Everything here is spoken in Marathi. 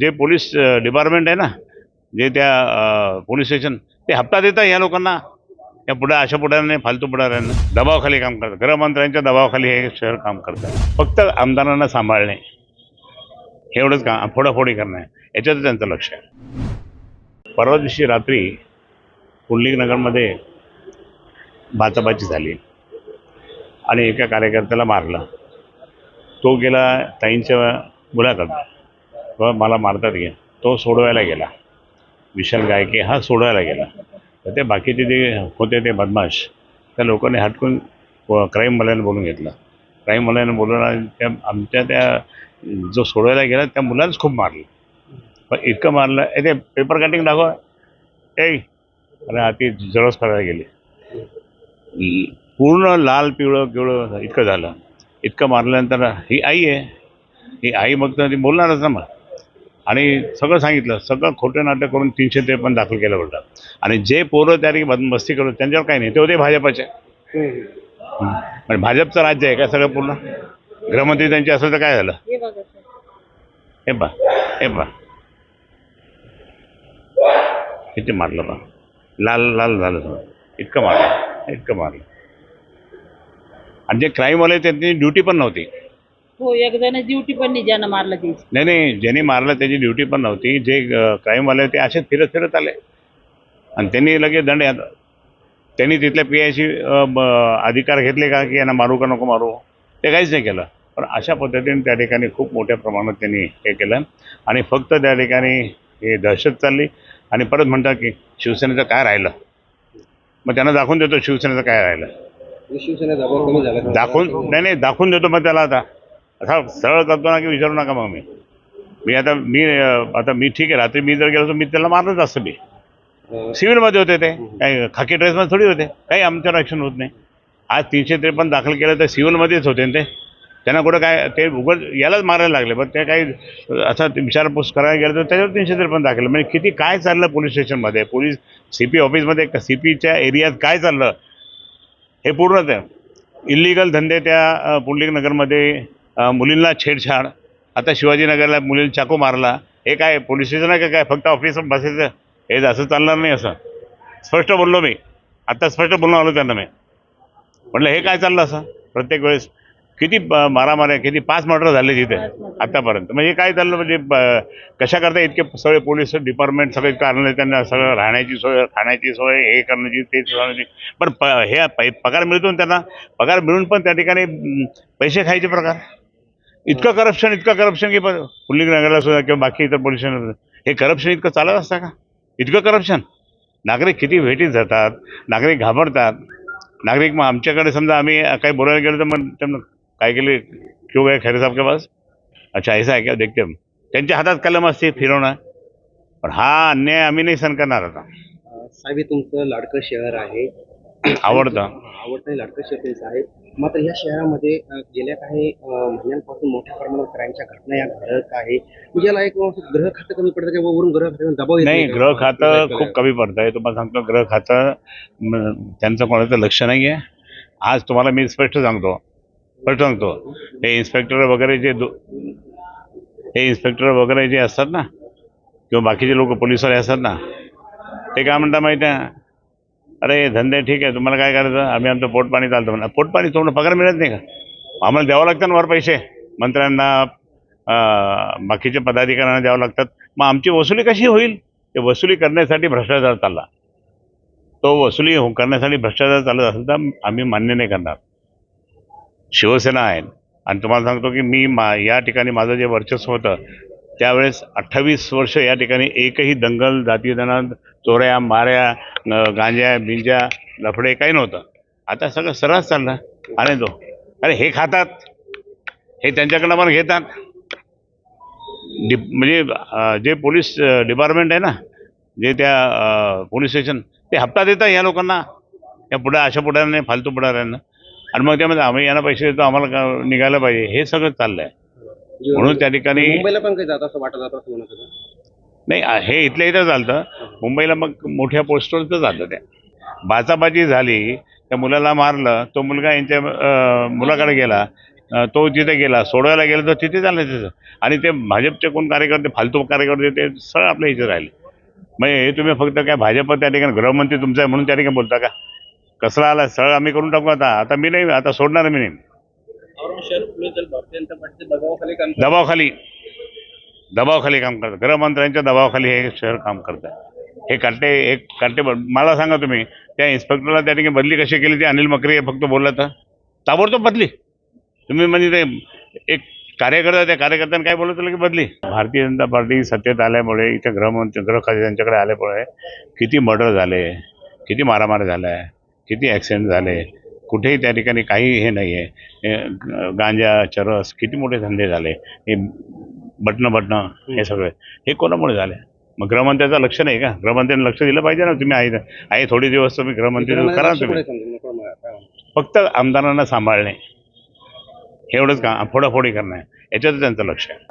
जे पोलीस डिपार्टमेंट आहे ना जे त्या पोलीस स्टेशन ते हप्ता देतात या लोकांना. या पुढे अशा पुढाऱ्यांना फालतू पुढाऱ्यांना दबावाखाली काम करतात. गृहमंत्र्यांच्या दबावाखाली हे शहर काम करतात. फक्त आमदारांना सांभाळणे. हे एवढंच का फोडाफोडी करणे. याच्यातच त्यांचं लक्ष आहे. परवा दिवशी रात्री पुंडलिकनगरमध्ये बाचाबाची झाली. आणि एका कार्यकर्त्याला मारलं. तो गेला ताईंच्या मुलाखत व मला मारतात घे तो सोडवायला गेला. विशाल गायके हा सोडवायला गेला. तर ते बाकीचे जे होते ते बदमाश त्या लोकांनी हटकून क्राईमवाल्यानं बोलून घेतलं. क्राईमवाल्यानं बोलून त्या आमच्या त्या जो सोडवायला गेला त्या मुलांनाच खूप मारलं. पण इतकं मारलं ए ते पेपर कटिंग दाखव. ए अरे हाती जळस करायला गेले. पूर्ण लाल पिवळं पिवळं इतकं झालं. इतकं मारल्यानंतर ही आई आहे. ही आई मग तर ती बोलणारच ना मग. आणि सगळं सांगितलं सगळं खोटं नाटक करून तीनशे त्रेपन्न दाखल केलं होतं आणि जे पोरं त्या ठिकाणी बदमस्ती करत त्यांच्यावर काही नाही ते होते भाजपाचे. पण भाजपचं राज्य आहे का सगळं पूर्ण? गृहमंत्री त्यांचे असेल तर काय झालं? हे बघा सर. हे पा हे पा किती मारलं पा लाल लाल झालं सगळं. इतकं मारलं इतकं मारलं. आणि जे क्राईमवाले त्यांची ड्युटी पण नव्हती. हो एक जण ड्युटी पण नाही ज्यानं मारलं ते. नाही नाही ज्यांनी मारलं त्याची ड्युटी पण नव्हती. जे क्राईमवाले होते असेच फिरत फिरत आले. आणि त्यांनी लगेच दंड यात- त्यांनी तिथल्या पी आयची अधिकार घेतले का की यांना मारू का नको मारू? ते काहीच नाही केलं. पण अशा पद्धतीने त्या ठिकाणी खूप मोठ्या प्रमाणात त्यांनी हे केलं. आणि फक्त त्या ठिकाणी हे दहशत चालली. आणि परत म्हणतात की शिवसेनेचं काय राहिलं? मग त्यांना दाखवून देतो शिवसेनेचं काय राहिलं. शिवसेना दबाव कमी झाला. दाखवून नाही नाही दाखवून देतो मग त्याला आता. असा सरळ करतो ना की विचारू नका मग मी. मी आता मी आता मी ठीक आहे. रात्री मी जर गेलो तर मी त्याला मारलंच असतं मी. सिव्हिलमध्ये होते ते. काही खाकी ड्रेसमध्ये थोडी होते. काही आमच्यावर ॲक्शन होत नाही. आज तीनशे त्रेपन्न दाखल केलं तर सिव्हिलमध्येच होते ना ते. त्यांना कुठं काय ते उघड यालाच मारायला लागले. पण ते काही असा विचारपूस करायला गेलं तर त्याच्यावर तीनशे त्रेपन्न दाखल. म्हणजे किती काय चाललं पोलीस स्टेशनमध्ये? पोलीस सी पी ऑफिसमध्ये सी पीच्या एरियात काय चाललं? हे पूर्ण ते इलिगल धंदे त्या पुंडलिक नगरमध्ये मुलींना छेडछाड. आता शिवाजीनगरला मुलींना चाकू मारला. हे काय पोलीस स्टेशन आहे का काय? फक्त ऑफिस बसायचं? हे असं चालणार नाही असं. स्पष्ट बोललो मी. आत्ता स्पष्ट बोलून आलो त्यांना मी. म्हटलं हे काय चाललं असं? प्रत्येक वेळेस किती मारामाऱ्या किती पाच मर्डर झाले तिथे आतापर्यंत. म्हणजे काय चाललं म्हणजे कशा करता इतके सगळे पोलीस डिपार्टमेंट सगळे कारण त्यांना सगळं राहण्याची सोय खाण्याची सोय हे करण्याची ते करण्याची. पण प हे पै- पगार मिळतो त्यांना. पगार मिळून पण त्या ठिकाणी पैसे खायचे प्रकार. इतकं करप्शन इतकं करप्शन की नगरला सुद्धा किंवा बाकी इतर पोलीस स्टेशन हे करप्शन इतकं चालत असतं का? इतकं करप्शन नागरिक किती भेटीत जातात नागरिक घाबरतात. नागरिक मग आमच्याकडे समजा आम्ही काही बोलायला गेलो तर मग त्यांना काय केले? क्यों गए खैरे साहब के पास? अच्छा ऐसा है क्या? देखते हम. त्यांच्या हातात कलम असते फिरवणं. पण हा अन्याय आम्ही नाही सहन करणार आता. साहेब हे तुमचं लाडकं शहर आहे. आवडतं. आवडतं हे लाडकं शहर आहे. मात्र या शहरामध्ये गेल्या काही महिन्यांपासून मोठ्या प्रमाणात क्राईमच्या घटना या घडत आहे. म्हणजे याला एक ग्रह खातं कमी पडतं किंवा वरून ग्रह खात्यावर दबाव नाही? ग्रह खातं खूप कमी पडतं आहे तुम्हाला सांगतो ग्रह खातं त्यांचं कोणाचं लक्ष नाही आहे आज तुम्हाला मी स्पष्ट सांगतो. स्पष्ट सांगतो. हे इन्स्पेक्टर वगैरे जे हे इन्स्पेक्टर वगैरे जे असतात ना किंवा बाकीचे लोक पोलिसवाले असतात ना ते काय म्हणतात माहिती आहे अरे धंदे ठीक आहे तुम्हाला काय करायचं? आम्ही आमचं पोटपाणी चालतो म्हणा. पोटपाणी तुम्हाला पगार मिळत नाही का? आम्हाला द्यावं लागतं ना वर पैसे. मंत्र्यांना बाकीच्या पदाधिकाऱ्यांना द्यावं लागतात. मग आमची वसुली कशी होईल? ते वसुली करण्यासाठी भ्रष्टाचार चालला. तो वसुली हो- करण्यासाठी भ्रष्टाचार चालत असेल तर आम्ही मान्य नाही करणार. शिवसेना आहे. आणि तुम्हाला सांगतो की मी मा या ठिकाणी माझं जे वर्चस्व होतं त्यावेळेस अठ्ठावीस वर्ष या ठिकाणी एकही दंगल जातीधना चोऱ्या माऱ्या गांज्या बिंज्या लफडे काही नव्हतं. आता सगळं सर्रास चाललं. आणि तो अरे हे खातात. हे त्यांच्याकडनं पण घेतात. डिप म्हणजे जे पोलीस डिपार्टमेंट आहे ना जे त्या पोलीस स्टेशन ते हप्ता देतात या लोकांना. या पुढे अशा पुढाऱ्यांना फालतू पुढाऱ्यांना. आणि मग त्यामध्ये आम्ही यांना पैसे देतो आम्हाला का- निघायला पाहिजे. हे सगळं चाललं आहे म्हणून त्या ठिकाणी मुंबईला पण काही जात असं वाटत जात असं म्हणत होतं? नाही आ- हे इथल्या इथं चालतं. मुंबईला मग मोठ्या पोस्टरचं चालतं त्या बाचाबाची झाली त्या मुलाला मारलं तो मुलगा यांच्या अं, मुलाकडे गेला अं, तो तिथे गेला सोडवायला गेला तर तिथे झालं त्याचं आणि ते भाजपचे कोण कार्यकर्ते फालतू कार्यकर्ते ते सरळ आपल्या इथे राहिले. म्हणजे हे तुम्ही फक्त काय भाजप त्या ठिकाणी गृहमंत्री तुमचा आहे म्हणून त्या ठिकाणी बोलता का? कसला आला? सरळ आम्ही करून टाकू आता. आता मी नाही आता सोडणार मी नाही. दबावाखाली दबावाखाली. काम करतात. गृहमंत्र्यांच्या दबावाखाली हे शहर काम करतं हे काटे एक काटे मला सांगा तुम्ही त्या इन्स्पेक्टरला त्या ठिकाणी बदली कशी केली? ती अनिल मकरे फक्त बोलला तर? ताबडतोब बदली. तुम्ही म्हणजे ते एक कार्यकर्ता त्या कार्यकर्त्यांनी काय बोलत की बदली? भारतीय जनता पार्टी सत्तेत आल्यामुळे इथे गृहमंत्री गृहखाते त्यांच्याकडे आल्यामुळे किती मर्डर झाले किती मारामार झाला आहे किती ॲक्सिडेंट झाले कुठेही त्या ठिकाणी काही हे नाही आहे गांजा चरस किती मोठे धंदे झाले हे बटणं बटणं हे सगळे. हे कोणामुळे झाले? मग गृहमंत्र्याचं लक्ष नाही का? गृहमंत्र्यांनी लक्ष दिलं पाहिजे ना तुम्ही? आहे आहे थोडी दिवस तुम्ही गृहमंत्री करा तुम्ही. फक्त आमदारांना सांभाळणे. एवढंच का? फोडाफोडी करणं. याच्यातच त्यांचं लक्ष आहे.